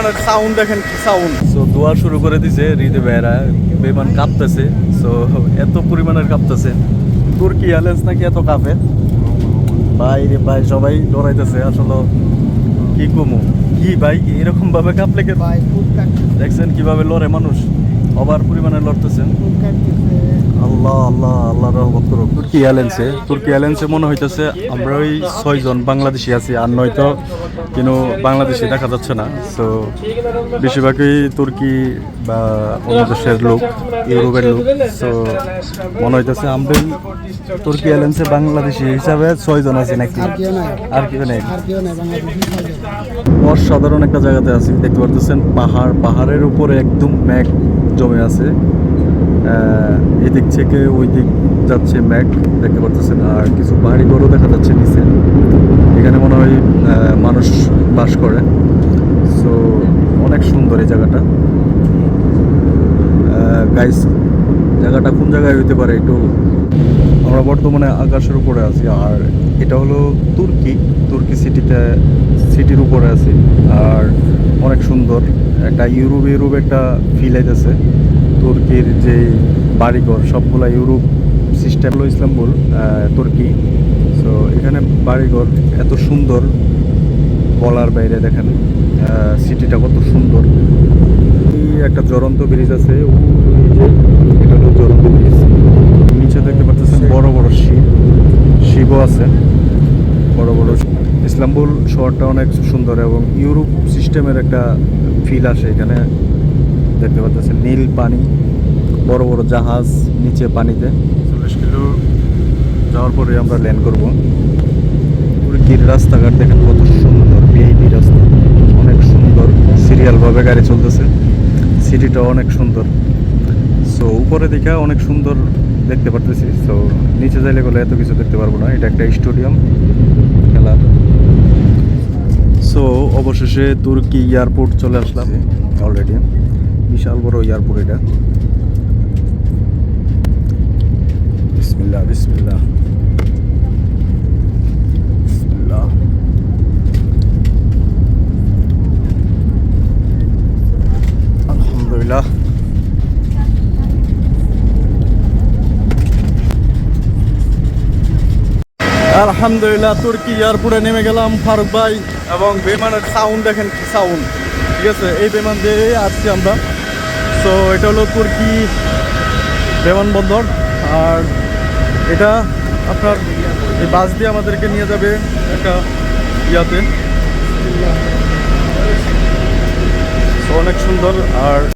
বিমানের সাউন্ড দেখেন কি সাউন্ড সো দোয়া শুরু করে দিছে হৃদয় বেহরা বিমান কাঁপতেছে। সো এত পরিমাণের কাঁপতেছে। তুর্কি এয়ারলাইন্স নাকি এত কাঁপে? ভাই রে ভাই সবাই ডরাইতেছে আসলে কি কমু? কি ভাই এরকম ভাবে কাঁপলে কে ভাই দেখছেন কীভাবে লড়ে মানুষ? অবার পরিমাণে লড়তেছেন। আল্লাহ আল্লাহ আল্লাহ রহমত করুক। তুর্কি এয়ারলাইন্সে তুর্কি এয়ারলাইন্সে মনে হইতেছে আমরা ওই ছয়জন বাংলাদেশি আছি আর নয়তো কিন্তু বাংলাদেশে দেখা যাচ্ছে না? সো বেশিরভাগই তুর্কি বা অন্য দেশের লোক ইউরোপের লোক। সো মনে হইতেছে আমরা তুর্কি এয়ারলাইন্সে বাংলাদেশি হিসাবে ছয়জন আছি নাকি? আর কেউ কি নেই। অসাধারণ একটা জায়গাতে আছি দেখতে পারতেছেন পাহাড় পাহাড়ের উপরে একদম ম্যাঘ জমে আছে। এদিক থেকে ওই দিক যাচ্ছে ম্যাঘ দেখতে পারতেছেন আর কিছু পাহাড়ি ঘরও দেখা যাচ্ছে নিচে। এখানে মনে হয় মানুষ বাস করে। সো অনেক সুন্দর এই জায়গাটা। গাইস জায়গাটা কোন জায়গায় হইতে পারে একটু? আমরা বর্তমানে আকাশের উপরে আছি, আর এটা হলো তুর্কি। তুর্কি সিটিতে, সিটির উপরে আছি, আর অনেক সুন্দর। একটা ইউরোপ ইউরোপ একটা ফিল আইতেছে। তুর্কির যে বাড়িঘর, সবগুলা ইউরোপ সিস্টেম হলো ইসলামবুল তুর্কি। এখানে বাড়িঘর এত সুন্দর বলার বাইরে দেখেন সিটিটা কত সুন্দর। একটা জ্বলন্ত ব্রিজ আছে এটা হলো ব্রিজ। নিচে দেখতে পাচ্ছেন বড় বড় শিব, শিবও আছে, বড় বড় ইসলামবুল শহরটা অনেক সুন্দর এবং ইউরোপ সিস্টেমের একটা ফিল আসে এখানে। দেখতে পাচ্ছেন নীল পানি, বড় বড় জাহাজ নিচে পানিতে। চল্লিশ কিলো যাওয়ার পরে আমরা ল্যান্ড করব। তুর্কির রাস্তাঘাট দেখেন কত সুন্দর ভিআইপি রাস্তা। অনেক সুন্দর সিরিয়ালভাবে গাড়ি চলতেছে। সিটিটা অনেক সুন্দর। সো উপরে দেখা অনেক সুন্দর দেখতে পারতেছি। সো নিচে যাইলে গেলে এত কিছু দেখতে পারব না। এটা একটা স্টেডিয়াম খেলার সো অবশেষে তুর্কি এয়ারপোর্ট চলে আসলাম। অলরেডি বিশাল বড় এয়ারপোর্ট এটা। বিসমিল্লাহ বিসমিল্লাহ আলহামদুলিল্লাহ আলহামদুলিল্লাহ তুর্কি এয়ারপোর্টে নেমে গেলাম, ফারুক ভাই, এবং বিমানের সাউন্ড দেখেন কি সাউন্ড ঠিক আছে? এই বিমান দিয়ে আসছি আমরা। সো এটা হলো তুর্কি বিমানবন্দর, আর এটা আপনার এই বাস দিয়ে আমাদেরকে নিয়ে যাবে একটা ইয়াতে। অনেক সুন্দর আর